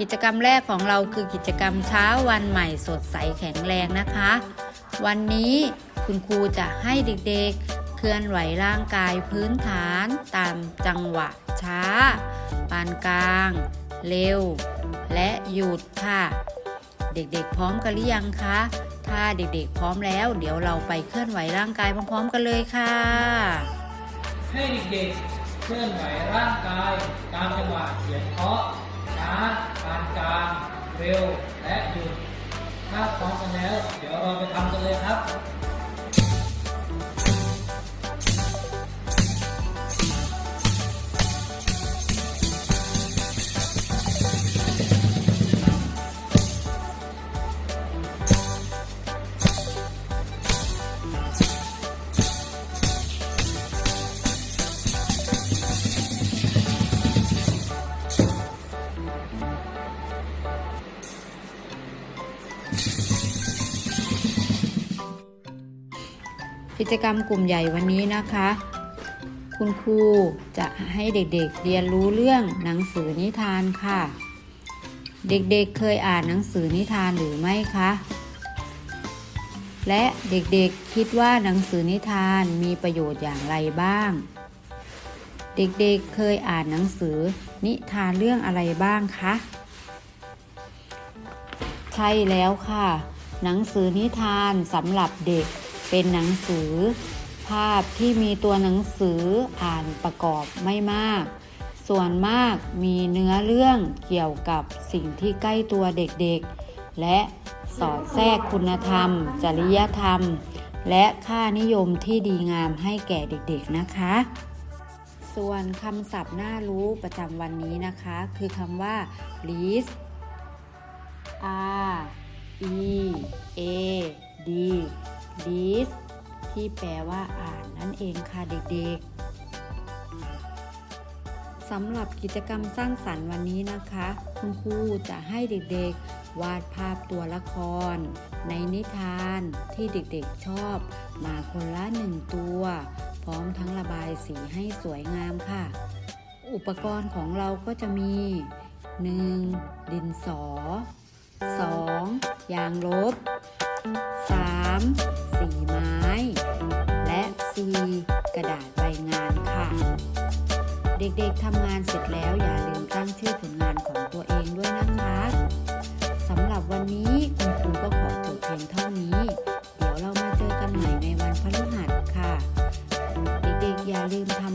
กิจกรรมแรกของเราคือกิจกรรมเช้าวันใหม่สดใสแข็งแรงนะคะ วันนี้คุณครูจะให้เด็กๆ เคลื่อนไหวร่างกายพื้นฐานตามจังหวะช้า ปานกลาง เร็ว และหยุดค่ะ เด็กๆพร้อมกันหรือยังคะ ถ้าเด็กๆพร้อมแล้ว เดี๋ยวเราไปเคลื่อนไหวร่างกายพร้อมๆกันเลยค่ะ ให้เด็กๆเคลื่อนไหวร่างกายตามจังหวะเสียงเคาะ ช้าปานกลาง เร็ว และหยุด ถ้าพร้อมกันแล้ว เดี๋ยว กิจกรรมกลุ่มใหญ่วันนี้นะคะ คุณครูจะให้เด็กๆเรียนรู้เรื่องหนังสือนิทานค่ะ เด็กๆเเคยอ่านหนังสือนิทานหรือไม่คะ และเด็กๆคิดว่าหนังสือนิทานมีประโยชน์อย่างไรบ้าง เด็กๆเคยอ่านหนังสือ นิทานเรื่องอะไรบ้างคะ ใช่แล้วค่ะ หนังสือนิทานสำหรับเด็กเป็นหนังสือ ภาพที่มีตัวหนังสืออ่านประกอบไม่มาก ส่วนมากมีเนื้อเรื่องเกี่ยวกับสิ่งที่ใกล้ตัวเด็กๆ และสอดแทรกคุณธรรม จริยธรรม และค่านิยมที่ดีงามให้แก่เด็กๆนะคะ ส่วนคำศัพท์น่ารู้ประจำวันนี้นะคะ คือคำว่า list R E A D list ที่แปลว่าอ่านนั่นเองค่ะเด็กๆสำหรับกิจกรรมสร้างสรรค์วันนี้นะคะ คุณครูจะให้เด็กๆ วาดภาพตัวละคร ในนิทานที่เด็กๆชอบ มาคนละหนึ่งตัว ร้อมทั้งระบายสีให้สวยงามค่ะ อุปกรณ์ของเราก็จะมี 1. ดินสอ 2. ยางลบ 3. สีไม้ และ 4. กระดาษใบงานค่ะ เด็กๆทำงานเสร็จแล้วอย่าลืมตั้งชื่อผลงานของตัวเองด้วยนะคะสำหรับวันนี้คุณครูก็ขอจบเพียงเท่านี้ เดี๋ยวเรามาเจอกันใหม่ในวันพฤหัสค่ะ เด็กๆอย่าลืมทำ